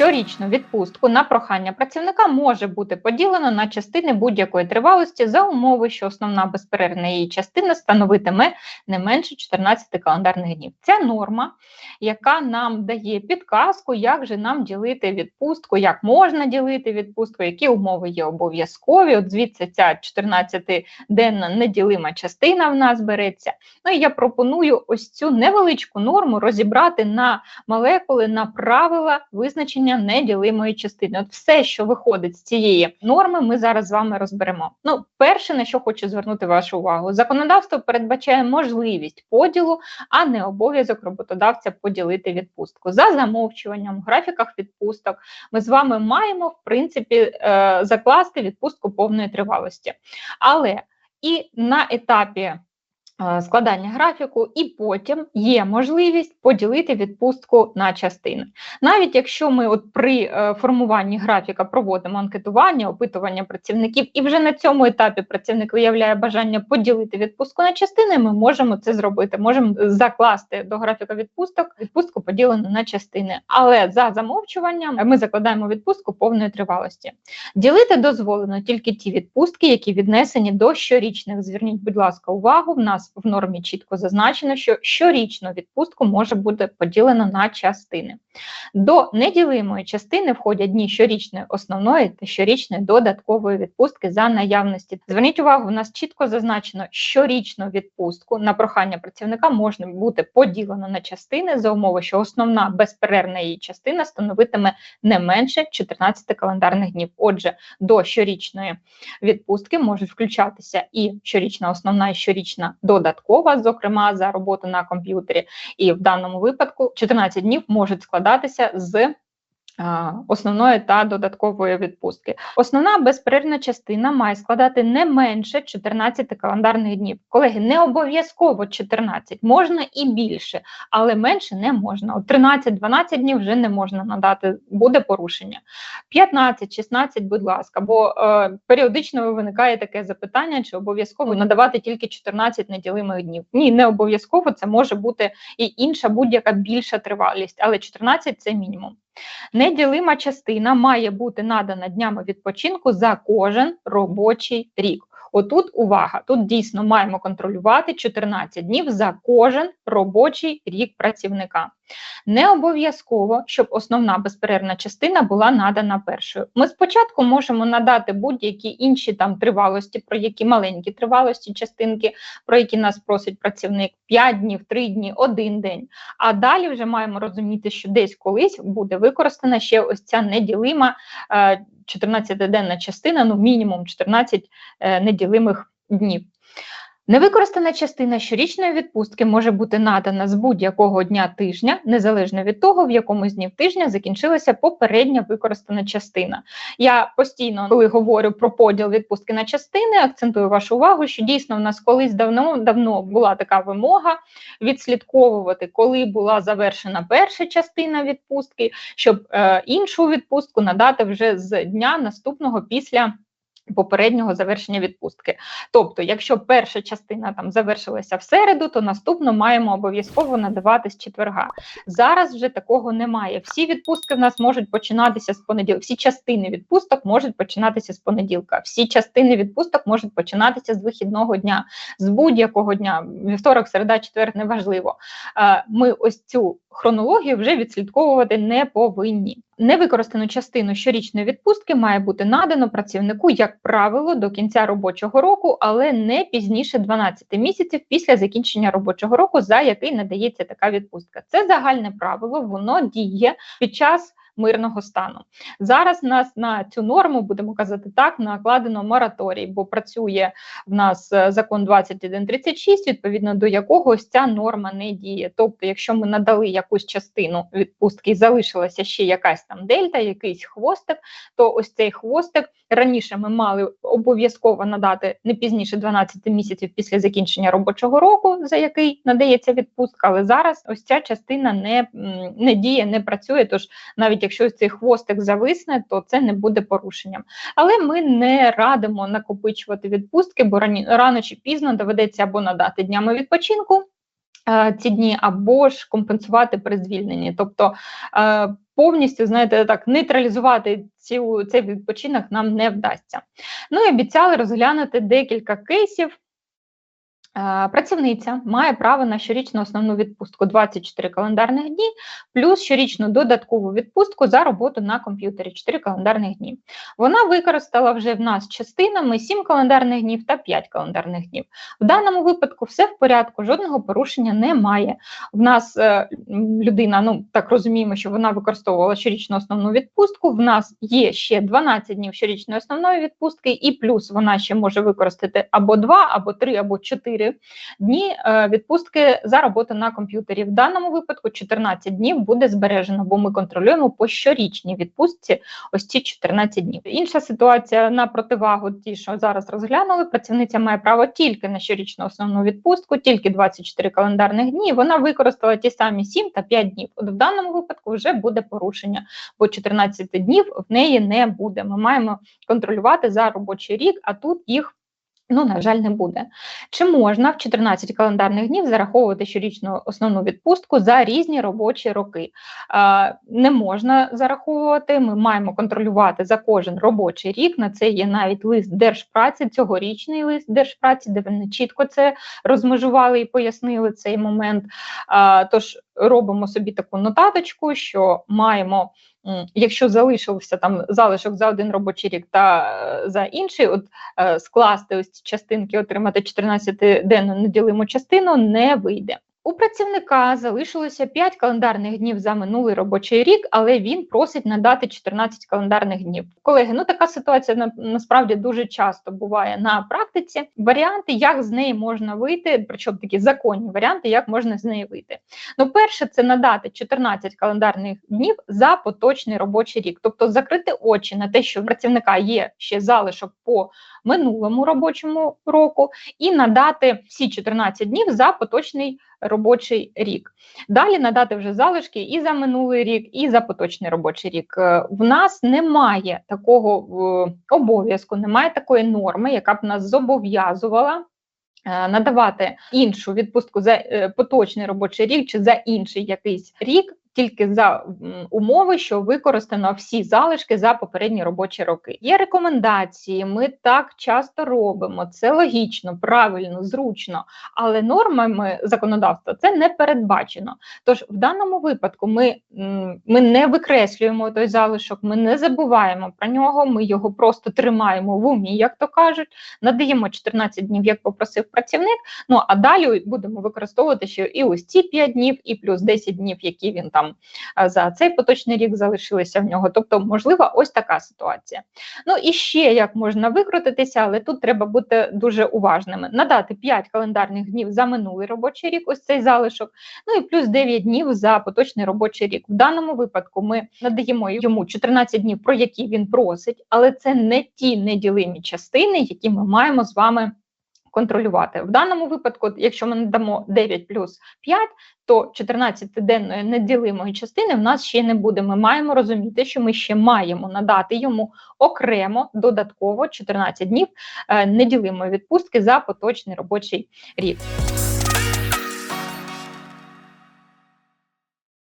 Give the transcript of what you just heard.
щорічну відпустку на прохання працівника може бути поділено на частини будь-якої тривалості за умови, що основна безперервна її частина становитиме не менше 14 календарних днів. Ця норма, яка нам дає підказку, як же нам ділити відпустку, як можна ділити відпустку, які умови є обов'язкові. От звідси ця 14-денна неділима частина в нас береться. Ну і я пропоную ось цю невеличку норму розібрати на молекули, на правила визначення неділимої частини. От все, що виходить з цієї норми, ми зараз з вами розберемо. Ну, перше, на що хочу звернути вашу увагу, законодавство передбачає можливість поділу, а не обов'язок роботодавця поділити відпустку. За замовчуванням, в графіках відпусток ми з вами маємо в принципі е, закласти відпустку повної тривалості. Але і на етапі складання графіку, і потім є можливість поділити відпустку на частини. Навіть якщо ми от при е, формуванні графіка проводимо анкетування, опитування працівників, і вже на цьому етапі працівник виявляє бажання поділити відпустку на частини, ми можемо це зробити. Можемо закласти до графіка відпусток відпустку поділену на частини. Але за замовчуванням ми закладаємо відпустку повної тривалості. Ділити дозволено тільки ті відпустки, які віднесені до щорічних. Зверніть, будь ласка, увагу в нас в нормі чітко зазначено, що щорічну відпустку може бути поділено на частини. До неділимої частини входять дні щорічної основної та щорічної додаткової відпустки за наявності. Зверніть увагу, у нас чітко зазначено, щорічну відпустку на прохання працівника можна бути поділено на частини за умови, що основна безперервна її частина становитиме не менше 14 календарних днів. Отже, до щорічної відпустки можуть включатися і щорічна основна, і щорічна додаткова, зокрема за роботу на комп'ютері, і в даному випадку 14 днів можуть складатися з основної та додаткової відпустки. Основна безперервна частина має складати не менше 14 календарних днів. Колеги, не обов'язково 14, можна і більше, але менше не можна. 13-12 днів вже не можна надати, буде порушення. 15-16, будь ласка, бо е, періодично виникає таке запитання, чи обов'язково надавати тільки 14 неділимих днів. Ні, не обов'язково, це може бути і інша будь-яка більша тривалість, але 14 це мінімум. Неділима частина має бути надана днями відпочинку за кожен робочий рік. Отут увага, тут дійсно маємо контролювати 14 днів за кожен робочий рік працівника. Не обов'язково, щоб основна безперервна частина була надана першою. Ми спочатку можемо надати будь-які інші там тривалості, про які маленькі тривалості, частинки, про які нас просить працівник 5 днів, 3 дні, 1 день. А далі вже маємо розуміти, що десь колись буде використана ще ось ця неділима 14-денна е, частина, ну мінімум 14 е, неділимих днів. Невикористана частина щорічної відпустки може бути надана з будь-якого дня тижня, незалежно від того, в якому з днів тижня закінчилася попередня використана частина. Я постійно, коли говорю про поділ відпустки на частини, акцентую вашу увагу, що дійсно в нас колись давно давно була така вимога відслідковувати, коли була завершена перша частина відпустки, щоб е, іншу відпустку надати вже з дня наступного після попереднього завершення відпустки. Тобто, якщо перша частина там завершилася в середу, то наступну маємо обов'язково надавати з четверга. Зараз вже такого немає. Всі відпустки в нас можуть починатися з понеділка. Всі частини відпусток можуть починатися з понеділка. Всі частини відпусток можуть починатися з вихідного дня, з будь-якого дня. Вівторок, середа, четвер, неважливо. Ми ось цю хронологію вже відслідковувати не повинні. Невикористану частину щорічної відпустки має бути надано працівнику, як правило, до кінця робочого року, але не пізніше 12 місяців після закінчення робочого року, за який надається така відпустка. Це загальне правило, воно діє під час мирного стану. Зараз нас на цю норму будемо казати так, накладено мораторій, бо працює в нас е, закон 2136, відповідно до якого ось ця норма не діє. Тобто, якщо ми надали якусь частину відпустки і залишилася ще якась там дельта, якийсь хвостик, то ось цей хвостик раніше ми мали обов'язково надати не пізніше 12 місяців після закінчення робочого року, за який надається відпустка, але зараз ось ця частина не, не діє, не працює. Тож навіть якщо цей хвостик зависне, то це не буде порушенням. Але ми не радимо накопичувати відпустки, бо рано чи пізно доведеться або надати днями відпочинку. Е, ці дні або ж компенсувати при звільненні, тобто е, повністю, знаєте, так нейтралізувати цю, цей відпочинок нам не вдасться. Ну і обіцяли розглянути декілька кейсів. Е, Працівниця має право на щорічну основну відпустку 24 календарних дні, плюс щорічну додаткову відпустку за роботу на комп'ютері 4 календарних дні. Вона використала вже в нас частинами 7 календарних днів та 5 календарних днів. В даному випадку все в порядку, жодного порушення немає. В нас е, людина, ну так розуміємо, що вона використовувала щорічну основну відпустку. В нас є ще 12 днів щорічної основної відпустки, і плюс вона ще може використати або 2, або 3, або 4 дні е, відпустки за роботу на комп'ютері. В даному випадку 14 днів буде збережено, бо ми контролюємо по щорічній відпустці ось ці 14 днів. Інша ситуація на противагу, ті, що зараз розглянули, працівниця має право тільки на щорічну основну відпустку, тільки 24 календарних дні. Вона використала ті самі 7 та 5 днів. От в даному випадку вже буде порушення, бо 14 днів в неї не буде. Ми маємо контролювати за робочий рік, а тут їх. Ну, на жаль, не буде. Чи можна в 14 календарних днів зараховувати щорічну основну відпустку за різні робочі роки? Не можна зараховувати. Ми маємо контролювати за кожен робочий рік. На це є навіть лист держпраці, цьогорічний лист держпраці, де вони чітко це розмежували і пояснили цей момент. Тож робимо собі таку нотаточку, що маємо. Якщо залишився там залишок за один робочий рік та е, за інший, от е, скласти ось ці частинки, отримати 14-денну неділиму частину не вийде. У працівника залишилося 5 календарних днів за минулий робочий рік, але він просить надати 14 календарних днів. Колеги, ну така ситуація на, насправді дуже часто буває на практиці. Варіанти, як з неї можна вийти, причому такі законні варіанти, як можна з неї вийти. Ну, перше, це надати 14 календарних днів за поточний робочий рік, тобто закрити очі на те, що в працівника є ще залишок по минулому робочому року, і надати всі 14 днів за поточний робочий рік. Далі надати вже залишки і за минулий рік, і за поточний робочий рік. Е, В нас немає такого обов'язку, немає такої норми, яка б нас зобов'язувала. е, Надавати іншу відпустку за е, поточний робочий рік чи за інший якийсь рік тільки за умови, що використано всі залишки за попередні робочі роки. Є рекомендації, ми так часто робимо. Це логічно, правильно, зручно, але нормами законодавства це не передбачено. Тож в даному випадку ми, ми не викреслюємо той залишок, ми не забуваємо про нього. Ми його просто тримаємо в умі, як то кажуть, надаємо 14 днів, як попросив працівник. Ну а далі будемо використовувати ще і ось ці 5 днів, і плюс 10 днів, які він там а, за цей поточний рік залишилися в нього. Тобто, можлива ось така ситуація. Ну і ще як можна викрутитися, але тут треба бути дуже уважними. Надати 5 календарних днів за минулий робочий рік, ось цей залишок, ну і плюс 9 днів за поточний робочий рік. В даному випадку ми надаємо йому 14 днів, про які він просить, але це не ті неділимі частини, які ми маємо з вами. Контролювати в даному випадку, якщо ми надамо 9 плюс 5, то 14-денної неділимої частини в нас ще не буде. Ми маємо розуміти, що ми ще маємо надати йому окремо додатково 14 днів е, неділимої відпустки за поточний робочий рік.